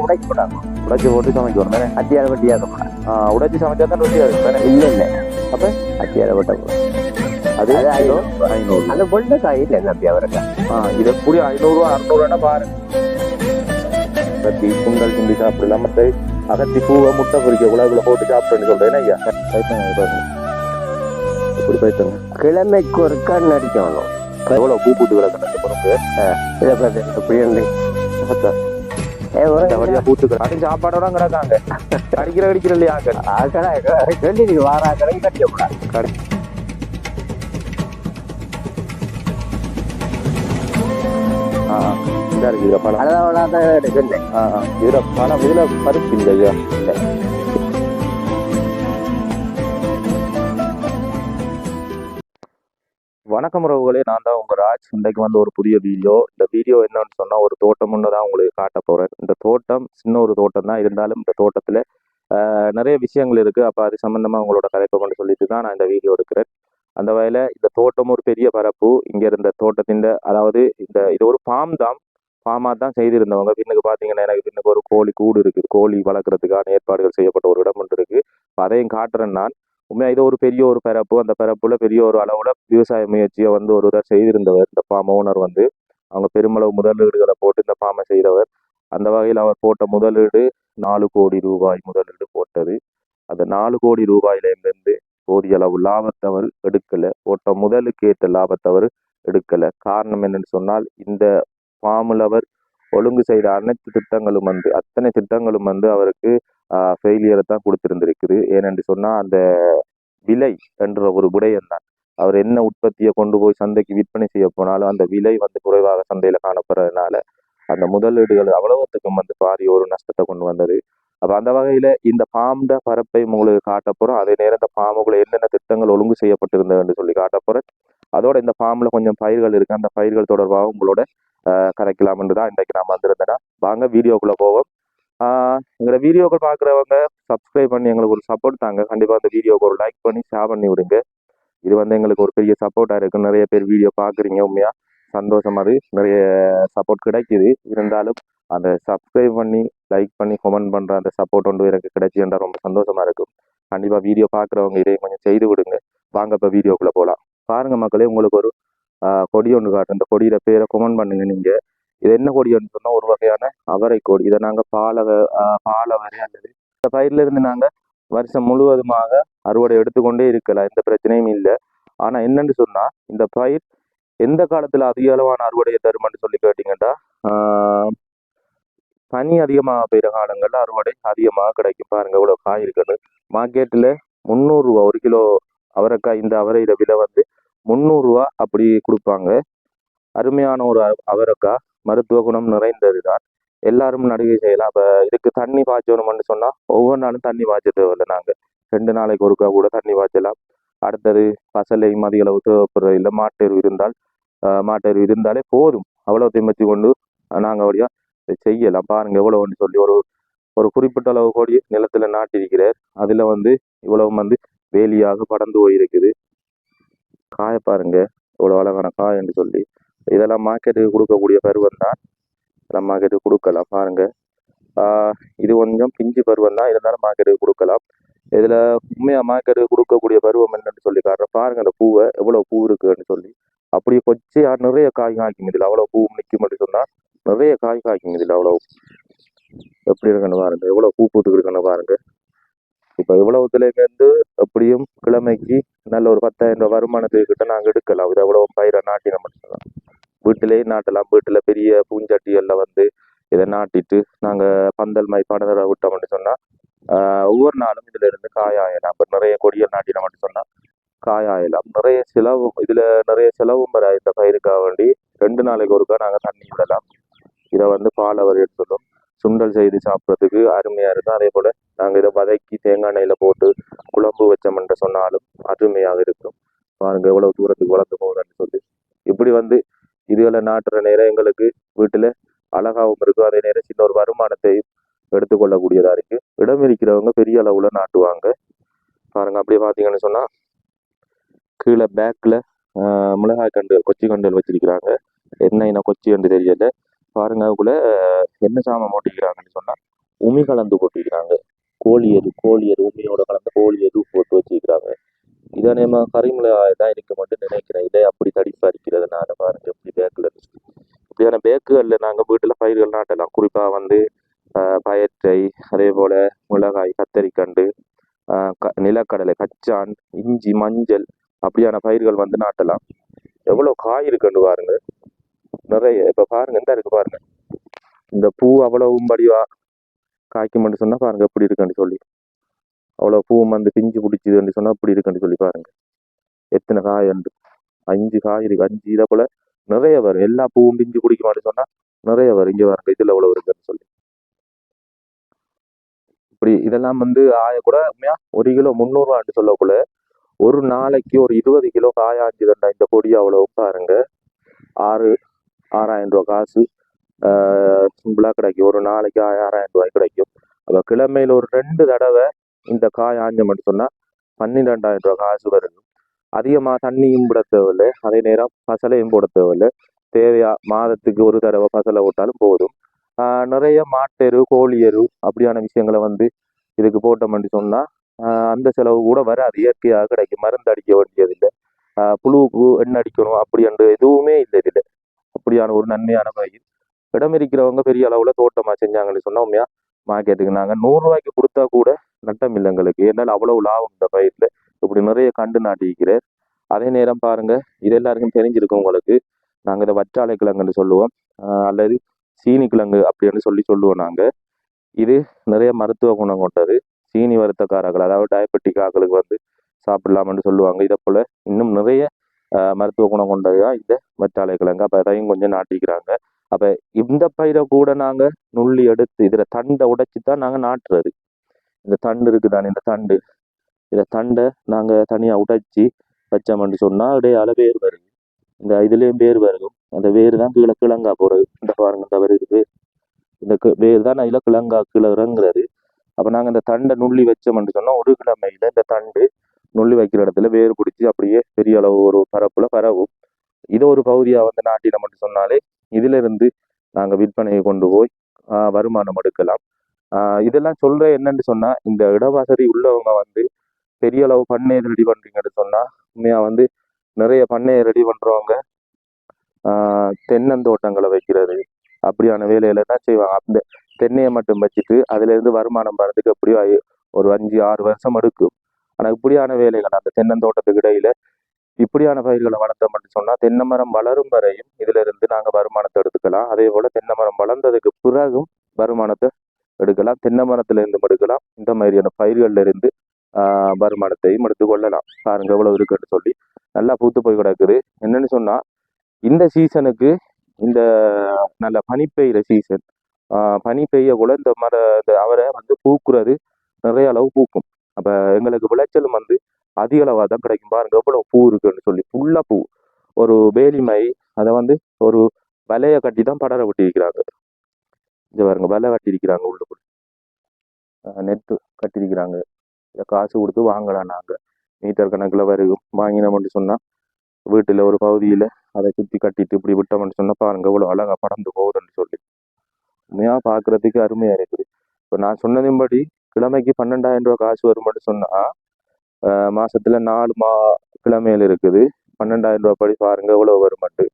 உடைக்கூடாது உடைச்சி போட்டு சமைக்கணும் தானே அத்தியார வட்டியாக ஆ, உடைச்சி சமைச்சா தான் ருசியாக இருக்கும் தானே இல்லை இல்லை அப்ப அத்தியார வட்டம் அது அது கிலோ ஐநூறு அந்த வெண்டைக்காய் இல்லை நம்பி அவருக்கு ஆ இது எப்படி ஐநூறுரூவா அறுநூறுவானா பாருங்க கத்தி சுண்டல் சுண்டி சாப்பிடலாம் மற்ற அகத்தி பூவை முட்டை பொரிக்க உலகில் போட்டு சாப்பிட்டேன்னு சொல்றேன் ஐயா இப்படி பைத்தங்க கிழமைக்கு ஒரு கண் அடிக்கணும் எவ்வளோ பூ கிடக்கணும் பொறுப்பு இதை பார்த்து இப்படி சாப்பாடோட கிடக்காங்க. அடிக்கிற அடிக்கிற இல்லையா சொல்லி நீ வாராக்கடையும் கட்டிக்கூடாது கடை. ஆ ஆ. இதா இருக்கு இதுல பணம் அதான் இதுல பணம் இதுல பருப்பு இல்லை ஐயா இல்லை. வணக்கம் உறவுகளே நான் தான் உங்கள் ராஜ். இன்றைக்கு வந்து ஒரு புதிய வீடியோ. இந்த வீடியோ என்னன்னு சொன்னால் ஒரு தோட்டம்னு தான் உங்களுக்கு காட்ட போகிறேன் இந்த தோட்டம் சின்ன ஒரு தோட்டம் தான். இருந்தாலும் இந்த தோட்டத்தில் நிறைய விஷயங்கள் இருக்குது அப்போ அது சம்மந்தமாக உங்களோட கதைப்பை கொண்டு சொல்லிட்டு தான் நான் இந்த வீடியோ எடுக்கிறேன். அந்த வகையில் இந்த தோட்டம் ஒரு பெரிய பரப்பு. இங்கே இருந்த தோட்டத்தின் அதாவது இந்த இது ஒரு ஃபார்ம் தான். ஃபார்மாக தான் செய்திருந்தவங்க. பின்னுக்கு பார்த்தீங்கன்னா எனக்கு பின்னுக்கு ஒரு கோழி கூடு இருக்குது. கோழி வளர்க்குறதுக்கான ஏற்பாடுகள் செய்யப்பட்ட ஒரு இடம் ஒன்று இருக்குது அதையும் காட்டுறேன் நான். உண்மையாக இது ஒரு பெரிய ஒரு பரப்பு அந்த பரப்பில் பெரிய ஒரு அளவில் விவசாய முயற்சியை வந்து ஒருவர் செய்திருந்தவர். இந்த ஃபார்ம் ஓனர் வந்து அவங்க பெருமளவு முதலீடுகளை போட்டு இந்த பாமை செய்தவர். அந்த வகையில் அவர் போட்ட முதலீடு நாலு கோடி ரூபாய் முதலீடு போட்டது. அந்த நாலு கோடி ரூபாயிலேருந்து போதிய அளவு லாபத்தை அவர் போட்ட முதலுக்கு ஏற்ற லாபத்தை அவர் எடுக்கலை. காரணம் என்னன்னு சொன்னால் இந்த ஃபார்மில் அவர் ஒழுங்கு செய்த அனைத்து திட்டங்களும் வந்து அத்தனை திட்டங்களும் வந்து அவருக்கு ஃபெயிலியரை தான் கொடுத்துருந்துருக்குது. ஏனென்று சொன்னால் அந்த விலை என்ற ஒரு விடயம் தான் அவர் என்ன உற்பத்தியை கொண்டு போய் சந்தைக்கு விற்பனை செய்ய போனாலும் அந்த விலை வந்து குறைவாக சந்தையில் காணப்படுறதுனால அந்த முதலீடுகள் அவ்வளவுத்துக்கும் வந்து பாரி ஒரு நஷ்டத்தை கொண்டு வந்தது. அப்போ அந்த வகையில் இந்த பாம்ட பரப்பை உங்களுக்கு காட்ட போகிறோம் அதே நேரம் இந்த பாம்புக்குள்ள என்னென்ன திட்டங்கள் ஒழுங்கு செய்யப்பட்டிருந்ததுன்னு சொல்லி காட்ட போகிறேன் அதோட இந்த ஃபார்மில் கொஞ்சம் பயிர்கள் இருக்குது அந்த பயிர்கள் தொடர்பாக உங்களோட ஆஹ், தான் இன்றைக்கு நான் வந்திருந்தேன்னா வாங்க வீடியோக்குள்ளே போவோம். எங்களோட வீடியோக்கள் பார்க்குறவங்க சப்ஸ்கிரைப் பண்ணி எங்களுக்கு ஒரு சப்போர்ட் தாங்க. கண்டிப்பாக அந்த வீடியோக்கு ஒரு லைக் பண்ணி ஷேர் பண்ணி விடுங்க. இது வந்து எங்களுக்கு ஒரு பெரிய சப்போர்ட்டாக இருக்குது நிறைய பேர் வீடியோ பார்க்குறீங்க உண்மையாக சந்தோஷமா அது நிறைய சப்போர்ட் கிடைக்குது. இருந்தாலும் அந்த சப்ஸ்கிரைப் பண்ணி லைக் பண்ணி கமெண்ட் பண்ணுற அந்த சப்போர்ட் ஒன்று எனக்கு கிடைச்சிருந்தா ரொம்ப சந்தோஷமாக இருக்கும் கண்டிப்பாக வீடியோ பார்க்குறவங்க இதையும் கொஞ்சம் செய்து விடுங்க. வாங்க இப்போ வீடியோக்குள்ளே போகலாம் பாருங்கள் மக்களே உங்களுக்கு ஒரு கொடி ஒன்று காட்டுறேன் இந்த கொடியோட பேரை கமெண்ட் பண்ணுங்க நீங்க. இது என்ன கொடின்னு சொன்னா ஒரு வகையான அவரை கொடி. இதை நாங்கள் பாலவ பாலவரை அல்லது இந்த பயிர்ல இருந்து நாங்கள் வருஷம் முழுவதுமாக அறுவடை எடுத்துக்கொண்டே இருக்கலாம். எந்த பிரச்சனையும் இல்லை. ஆனால் என்னன்னு சொன்னால் இந்த பயிர் எந்த காலத்தில் அதிக அளவான அறுவடையை தருமான்னு சொல்லி கேட்டிங்கன்னா பனி அதிகமாக பெய்கிற காலங்களில் அறுவடை அதிகமாக கிடைக்கும். பாருங்க இவ்வளோ காய் இருக்குன்னு. மார்க்கெட்டில் முந்நூறுரூவா ஒரு கிலோ அவரைக்காய் இந்த அவரையில விலை வந்து முந்நூறுரூவா அப்படி கொடுப்பாங்க. அருமையான ஒரு அவரக்காய் மருத்துவ குணம் நிறைந்தது தான் எல்லாரும் நடுகை செய்யலாம். இப்போ இதுக்கு தண்ணி பாய்ச்சணும்னு சொன்னால் ஒவ்வொரு நாளும் தண்ணி பாய்ச்ச தேவையில்லை நாங்கள் ரெண்டு நாளைக்கு ஒருக்கா கூட தண்ணி பாய்ச்சலாம். அடுத்தது பசலை மதிய அளவு தேவைப்படுற இல்லை மாட்டெரு இருந்தால் ஆஹ் மாட்டெரு இருந்தாலே போதும். அவ்வளோ வச்சு கொண்டு நாங்கள் அப்படியா செய்யலாம். பாருங்கள் எவ்வளோன்னு சொல்லி ஒரு ஒரு குறிப்பிட்ட அளவு கோடி நிலத்தில் நாட்டிருக்கிறார் அதில் வந்து இவ்வளவு வந்து வேலியாக படர்ந்து போயிருக்குது. காய பாருங்க. இவ்வளோ அழகான காய் என்று சொல்லி. இதெல்லாம் மார்க்கெட்டுக்கு கொடுக்கக்கூடிய பருவம் தான். இதெல்லாம் மார்க்கெட்டுக்கு கொடுக்கலாம் பாருங்க. இது கொஞ்சம் பிஞ்சு பருவம் தான். இருந்தாலும் மார்க்கெட்டுக்கு கொடுக்கலாம். இதில் உண்மையாக மார்க்கெட்டுக்கு கொடுக்கக்கூடிய பருவம் என்னன்னு சொல்லி காட்டுறேன். பாருங்க அந்த பூவை எவ்வளோ பூ இருக்குன்னு சொல்லி. அப்படியே கொச்சையா நிறைய காய் காய்க்கும் இதில் அவ்வளோ பூ நிற்கும் மட்டும் சொன்னால் நிறைய காய் காய்க்கும் இதில் அவ்வளோ எப்படி இருக்குன்னு பாருங்க. எவ்வளோ பூ பூத்துக்கு பாருங்கள் பாருங்க. இப்ப எப்படியும் கிழமைக்கு நல்ல ஒரு பத்தாயிரம் ரூபாய் வருமானத்துக்கு கிட்ட எடுக்கலாம். இது எவ்வளோ பயிரை நாட்டின மட்டும்தான். வீட்டிலேயே நாட்டலாம். வீட்டில் பெரிய பூஞ்சட்டிகள்ல வந்து இதை நாட்டிட்டு நாங்கள் பந்தல் மை படர விட்டோம்னு சொன்னால் ஒவ்வொரு நாளும் இதில் இருந்து காய ஆயலாம். இப்ப நிறைய கொடிகள் நாட்டின மட்டும் சொன்னால் காய ஆயலாம். நிறைய செலவும் இதில் நிறைய செலவும் வர இந்த பயிருக்காக வேண்டி ரெண்டு நாளைக்கு ஒருக்கா நாங்கள் தண்ணி விடலாம். இதை வந்து பால் அவர் எடுத்துடும் சுண்டல் செய்து சாப்பிட்றதுக்கு அருமையாக இருக்கும். அதே போல் நாங்கள் இதை வதக்கி தேங்காய் எண்ணெயில் போட்டு குழம்பு வச்சோம்ன்ற சொன்னாலும் அருமையாக இருக்கும். பாருங்க எவ்வளவு தூரத்துக்கு வளர்ந்து போகுதுன்னு சொல்லி. இப்படி வந்து இதுகளை நாட்டுற நேரம் எங்களுக்கு வீட்டுல அழகாகவும் இருக்கும். அதே நேரம் சின்ன ஒரு வருமானத்தையும் எடுத்துக்கொள்ளக்கூடியதா இருக்கு. இடம் இருக்கிறவங்க பெரிய அளவுல நாட்டுவாங்க. பாருங்க அப்படியே பாத்தீங்கன்னு சொன்னா கீழே பேக்ல மிளகாய் கண்டு கொச்சி கண்டுகள் வச்சிருக்கிறாங்க. என்ன என்ன கொச்சி கண்டு தெரியல. பாருங்க அதுக்குள்ள என்ன சாமான் போட்டிக்கிறாங்கன்னு சொன்னா உமி கலந்து போட்டிக்கிறாங்க கோழி எது கோழி எது உமியோட கலந்து கோழி எது போட்டு வச்சிருக்கிறாங்க. இதை நம்ம கரிமிளகாய் தான் இருக்க மட்டும் நினைக்கிறேன். இதை அப்படி தடிப்பாக இருக்கிறது. நான் பாருங்க இப்படி பேக்கில் இப்படியான பேக்குகளில் நாங்கள் வீட்டில் பயிர்கள் நாட்டலாம். குறிப்பாக வந்து பயற்றை அதே போல் மிளகாய் கத்தரிக்கண்டு க நிலக்கடலை கச்சான் இஞ்சி மஞ்சள் அப்படியான பயிர்கள் வந்து நாட்டலாம். எவ்வளோ காய் இருக்குன்னு பாருங்க. நிறைய இப்போ பாருங்க இந்த இருக்கு பாருங்க. இந்த பூ அவ்வளவும் படிவா மட்டும் சொன்னால் பாருங்க எப்படி இருக்குன்னு சொல்லி. அவ்வளோ பூவும் வந்து பிஞ்சு பிடிச்சிதுன்னு சொன்னால் அப்படி இருக்குன்னு சொல்லி பாருங்க. எத்தனை காய் உண்டு? அஞ்சு காய் இருக்கு. அஞ்சு இதை போல நிறைய வரும். எல்லா பூவும் பிஞ்சு பிடிக்க மாட்டேன்னு சொன்னால் நிறைய வரும். இங்கே பாருங்க இதில் அவ்வளோ இருக்குன்னு சொல்லி. இப்படி இதெல்லாம் வந்து ஆய கூட உண்மையா? ஒரு கிலோ முந்நூறுவான்ட்டு சொல்லக்குள்ள ஒரு நாளைக்கு ஒரு இருபது கிலோ காய் ஆஞ்சுதண்டா இந்த பொடி அவ்வளோ பாருங்க. ஆறு ஆறாயிரம் ரூபா காசு. சிம்பிளாக கிடைக்கும். ஒரு நாளைக்கு ஆறாயிரம் ரூபாய் கிடைக்கும். அப்போ கிழமையில ஒரு ரெண்டு தடவை இந்த காய் ஆஞ்ச மட்டும் சொன்னால் பன்னிரெண்டாயிரம் ரூபா காசு வருது. அதிகமாக தண்ணியும் போட தேவையில்லை. அதே நேரம் பசலையும் போட தேவையில்லை. தேவையா மாதத்துக்கு ஒரு தடவை பசலை போட்டாலும் போதும். நிறைய மாட்டெரு கோழி எரு அப்படியான விஷயங்களை வந்து இதுக்கு போட்டோம்னு சொன்னால் அந்த செலவு கூட வராது. இயற்கையாக கிடைக்கும். மருந்து அடிக்க வேண்டியதில்லை. புழுவுக்கு எண்ணெய் அடிக்கணும் அப்படி என்று எதுவுமே இல்லை இதில். அப்படியான ஒரு நன்மையான பயிர் இடம் இருக்கிறவங்க பெரிய அளவில் தோட்டமாக செஞ்சாங்கன்னு சொன்னால் உண்மையாக மார்க்கெட்டுக்கு நாங்கள் நூறுரூவாய்க்கு கொடுத்தா கூட நட்டம் இல்லை எங்களுக்கு. என்னால் அவ்வளோ லாபம் இந்த பயிரில். இப்படி நிறைய கண்டு நாட்டியிருக்கிறார். அதே நேரம் பாருங்கள் இது எல்லாருக்கும் தெரிஞ்சிருக்கும் உங்களுக்கு. நாங்கள் இதை வற்றாலை கிழங்குன்னு சொல்லுவோம். அல்லது சீனி கிழங்கு அப்படின்னு சொல்லி சொல்லுவோம் நாங்கள் இது நிறைய மருத்துவ குணம் கொண்டது. சீனி வருத்தக்காரர்கள் அதாவது டயபெட்டிக் ஆக்களுக்கு வந்து சாப்பிடலாம்னு சொல்லுவாங்க. இதை போல் இன்னும் நிறைய மருத்துவ குணம் கொண்டது தான் இந்த வற்றாலை கிழங்கு. அப்போ அதையும் கொஞ்சம் நாட்டிக்கிறாங்க. அப்போ இந்த பயிரை கூட நாங்க நுள்ளி எடுத்து இதுல தண்டை உடைச்சி தான் நாங்க நாட்டுறது. இந்த தண்டு இருக்குதானே இந்த தண்டு. இதை தண்டை நாங்க தனியா உடைச்சி வச்சோம்னு சொன்னா இடையால வேர் வருது இந்த இதுலயும் வேர் வரும். அந்த வேர் தான் கீழே கிழங்கா போறது. இந்த பாருங்க இந்த வேர் இந்த கி- வேர் தான் இதுல கிழங்கா கீழே இறங்குறது. அப்ப நாங்க இந்த தண்டை நுள்ளி வச்சோம்னு சொன்னா ஒரு கிழமையில இந்த தண்டு நுள்ளி வைக்கிற இடத்துல வேர் பிடிச்சி அப்படியே பெரிய அளவு ஒரு பரப்புல பரவும். இது ஒரு பகுதியா வந்து நாட்டினோம்னு சொன்னாலே இதுல இருந்து நாங்க விற்பனையை கொண்டு போய் வருமானம் எடுக்கலாம். ஆஹ் இதெல்லாம் சொல்ற என்னன்னு சொன்னா இந்த இடவசதி உள்ளவங்க வந்து பெரிய அளவு பண்ணையை ரெடி பண்றீங்கன்னு சொன்னா உண்மையாக வந்து நிறைய பண்ணையை ரெடி பண்றவங்க ஆஹ் தென்னந்தோட்டங்களை வைக்கிறது அப்படியான வேலையில தான் செய்வாங்க. அந்த தென்னையை மட்டும் வச்சுட்டு அதுல இருந்து வருமானம் வர்றதுக்கு எப்படியோ ஒரு அஞ்சு ஆறு வருஷம் எடுக்கும். ஆனா இப்படியான வேலைகள் அந்த தென்னந்தோட்டத்துக்கு இடையில இப்படியான பயிர்களை வளர்த்தோம்னு சொன்னால் தென்னை மரம் வளரும் வரையும் இதுல இருந்து வருமானத்தை எடுத்துக்கலாம். அதே போல தென்னை மரம் வளர்ந்ததுக்கு பிறகும் வருமானத்தை எடுக்கலாம். தென்னை மரத்துல எடுக்கலாம். இந்த மாதிரியான பயிர்கள்ல இருந்து வருமானத்தையும் எடுத்துக்கொள்ளலாம். பாருங்க எவ்வளவு இருக்குன்னு சொல்லி. நல்லா பூத்து போய் கிடக்குது. என்னன்னு சொன்னா இந்த சீசனுக்கு இந்த நல்ல பனி பெய்யுற சீசன் பனி பெய்ய கூட இந்த மர இந்த அவரை வந்து பூக்குறது நிறைய அளவு பூக்கும். அப்ப எங்களுக்கு விளைச்சலும் வந்து அதிக அளவாக தான் கிடைக்கும். பாருங்க எவ்வளோ பூ இருக்குன்னு சொல்லி ஃபுல்லாக பூ. ஒரு வேலிமை அதை வந்து ஒரு வலையை கட்டி தான் படர விட்டிருக்கிறாங்க இது பாருங்க வலை கட்டியிருக்கிறாங்க உள்ளுக்குள்ள. நெட்டு கட்டியிருக்கிறாங்க. இதை காசு கொடுத்து வாங்கலாம் நாங்கள் மீட்டர் கணக்கில் வருகும். வாங்கினோம்னு சொன்னால் வீட்டில் ஒரு பகுதியில் அதை சுற்றி கட்டிட்டு இப்படி விட்டோம்னு சொன்னால் பாருங்க எவ்வளோ அழகா பறந்து போகுதுன்னு சொல்லி. உண்மையாக பார்க்குறதுக்கு அருமையாக இருக்குது. இப்போ நான் சொன்னதின்படி கிழமைக்கு பன்னெண்டாயிரம் ரூபா காசு வரும்னு சொன்னால் ஆஹ் மாசத்துல நாலு மா கிழமைகள் இருக்குது. பன்னெண்டாயிரம் ரூபாய் படி பாருங்க எவ்வளவு வருமாட்டு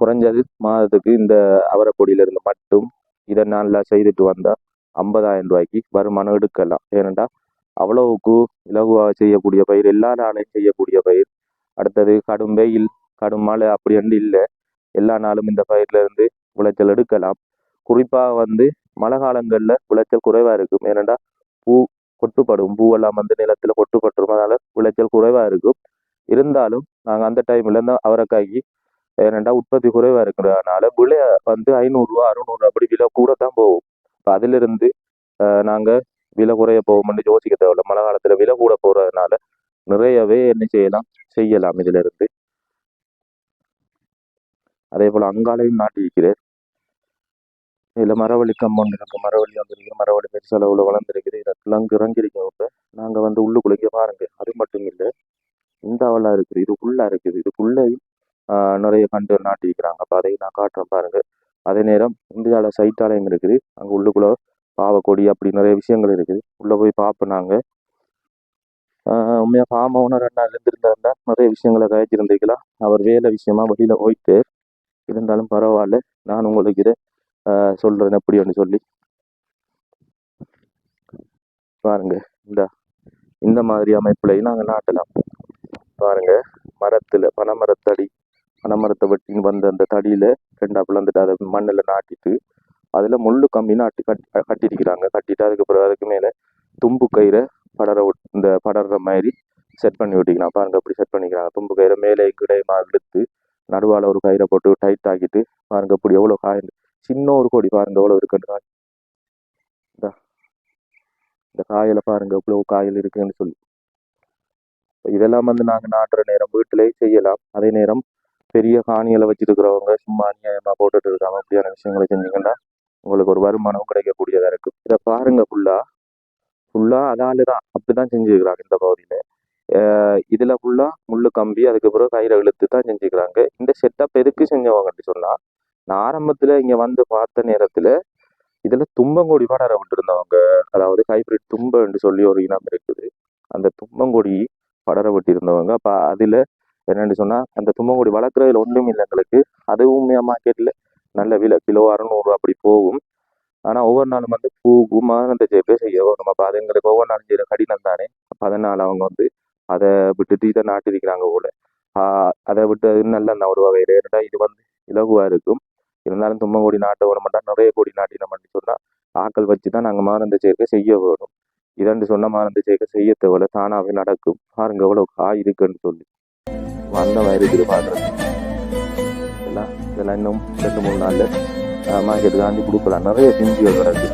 குறைஞ்சது மாதத்துக்கு இந்த அவரைப்பொடியில இருந்து மட்டும் இதை நல்லா செய்துட்டு வந்தா ஐம்பதாயிரம் ரூபாய்க்கு வருமானம் எடுக்கலாம். ஏனெண்டா அவ்வளவுக்கு இலகுவாக செய்யக்கூடிய பயிர் எல்லா நாளையும் செய்யக்கூடிய பயிர். அடுத்தது கடும் வெயில் கடும் மழை அப்படி என்று இல்லை. எல்லா நாளும் இந்த பயிர்ல இருந்து விளைச்சல் எடுக்கலாம். குறிப்பாக வந்து மழை காலங்கள்ல விளைச்சல் குறைவா இருக்கும். ஏனெண்டா பூ கொட்டுப்படும். பூவெல்லாம் வந்து நிலத்தில் கொட்டுப்பட்டுரும். அதனால் விளைச்சல் குறைவாக இருக்கும். இருந்தாலும் நாங்கள் அந்த டைமில் இருந்து அவரைக்காய்க்கு ஏனெண்டா உற்பத்தி குறைவாக இருக்கிறதுனால விலை வந்து ஐநூறுரூவா அறுநூறு அப்படி விலை கூட தான் போகும். இப்போ அதிலிருந்து நாங்கள் விலை குறைய போகும்னு யோசிக்க தேவையில்ல. மழை காலத்தில் விலை கூட போகிறதுனால நிறையவே என்ன செய்யலாம்? செய்யலாம் இதிலிருந்து. அதே போல் அங்காலையும் நாட்டி இருக்கிறேன் இதில் மரவள்ளி கம்பவுண்ட் இருக்கு. மரவள்ளி வந்திருக்கு மரவள்ளி அளவில் வளர்ந்துருக்குது இதை கிழங்கு இறங்கிருக்கோம் இப்போ. நாங்கள் வந்து உள்ளுக்குள்ளே பாருங்க. அது மட்டும் இல்லை. இந்த அவலா இருக்குது. இது இருக்குது. இதுக்குள்ளேயும் நிறைய கண்டு நாட்டியிருக்கிறாங்க. அப்போ அப்ப அதையும் நான் காட்டுறேன் பாருங்க. அதே நேரம் இந்தியாவில் சைட்டாலயம் இருக்குது. அங்கே உள்ளுக்குள்ளே பாவக்கொடி அப்படி நிறைய விஷயங்கள் இருக்குது. உள்ளே போய் பார்ப்போம் நாங்கள் உண்மையாக ஃபார்ம் ஓனர் அண்ணா இருந்திருந்தாருன்னா நிறைய விஷயங்களை கழிச்சிருந்திருக்கலாம் அவர் வேலை விஷயமா வெளியில் போயிட்டு இருந்தாலும் பரவாயில்ல. நான் உங்களுக்கு சொல்கிறேன் எப்படின்னு சொல்லி. பாருங்க இந்த இந்த மாதிரி அமைப்புலையும் நாங்கள் நாட்டலாம் பாருங்க மரத்தில் பனைமரத்தடி பனைமரத்தை வெட்டின்னு வந்த அந்த தடியில் ரெண்டாப்புல வந்துட்டு அதை மண்ணில் நாட்டிட்டு அதில் முள்ளு கம்பி நாட்டி கட்டி கட்டிருக்கிறாங்க. கட்டிட்டு அதுக்கப்புறம் அதுக்கு மேலே தும்பு கயிறை படர இந்த படர்ற மாதிரி செட் பண்ணி விட்டிக்கலாம் பாருங்க அப்படி செட் பண்ணிக்கிறாங்க. தும்பு கயிறை மேலே கிடையமாக இழுத்து நடுவால் ஒரு கயிறை போட்டு டைட் ஆக்கிட்டு பாருங்க இப்படி எவ்வளோ காய் சின்ன ஒரு கோடி பாருங்க எவ்வளவு இருக்குன்னு காய். இந்த. காயில் பாருங்க இவ்வளவு காயில் இருக்குன்னு சொல்லி. இதெல்லாம் வந்து நாங்க நாட்டுற நேரம் வீட்டிலேயே செய்யலாம். அதே நேரம் பெரிய காணிகளை வச்சிருக்கிறவங்க சும்மா அநியாயமா போட்டுட்டு இருக்காங்க அப்படியான விஷயங்களை செஞ்சீங்கன்னா உங்களுக்கு ஒரு வருமானம் கிடைக்கக்கூடியதா இருக்கு. இதை பாருங்க ஃபுல்லா ஃபுல்லா அதால தான். அப்படிதான் செஞ்சுக்கிறாங்க இந்த பகுதியில. இதில் இதுல ஃபுல்லா முள்ளு கம்பி அதுக்கப்புறம் கயிறை இழுத்து தான் செஞ்சுக்கிறாங்க. இந்த செட்டப் எதுக்கு செஞ்சவங்கன்னு சொன்னா நான் ஆரம்பத்தில் இங்கே வந்து பார்த்த நேரத்தில் இதில் தும்பங்கொடி படர விட்டுருந்தவங்க அதாவது ஹைபிரிட் தும்பன்னு சொல்லி ஒரு இனம் இருக்குது. அந்த தும்பங்கொடி படர விட்டிருந்தவங்க அப்போ அதில் என்னென்னு சொன்னால் அந்த தும்பங்கொடி வளர்க்குறதுல ஒன்றும் இல்லை எங்களுக்கு. அதுவும் மார்க்கெட்டில் நல்ல விலை கிலோ அறநூறு அப்படி போகும். ஆனால் ஒவ்வொரு நாளும் வந்து பூக்கும் அந்த ஜெப்பே செய்ய வரும் அப்போ அது எங்களுக்கு ஒவ்வொரு நாளும் செய்கிற கடினம் தானே. அப்போ அதனால் அவங்க வந்து அதை விட்டுட்டு இதை நாட்டிருக்கிறாங்க போல. அதை விட்டு அது நல்ல ஒரு வகையில் ஏன்னா இது வந்து இலகுவாக இருக்கும். இருந்தாலும் தும்மங்கொடி நாட்டை வர மாட்டா நிறைய கொடி மட்டும் சொன்னால் ஆக்கள் வச்சு தான் நாங்கள் மானந்த சேர்க்கை செய்ய வரும் இதன்று சொன்ன மானந்த சேர்க்கை செய்ய தேவையில்ல தானாகவே நடக்கும். பாருங்க எவ்வளோ காய் இருக்குன்னு சொல்லி. அந்த மாதிரி இருக்குது பாக்குறது இதெல்லாம் இதெல்லாம் இன்னும் ரெண்டு மூணு நாளில் மார்க்கெட்டுக்கு காந்தி கொடுக்கலாம். நிறைய செஞ்சு கிடக்கு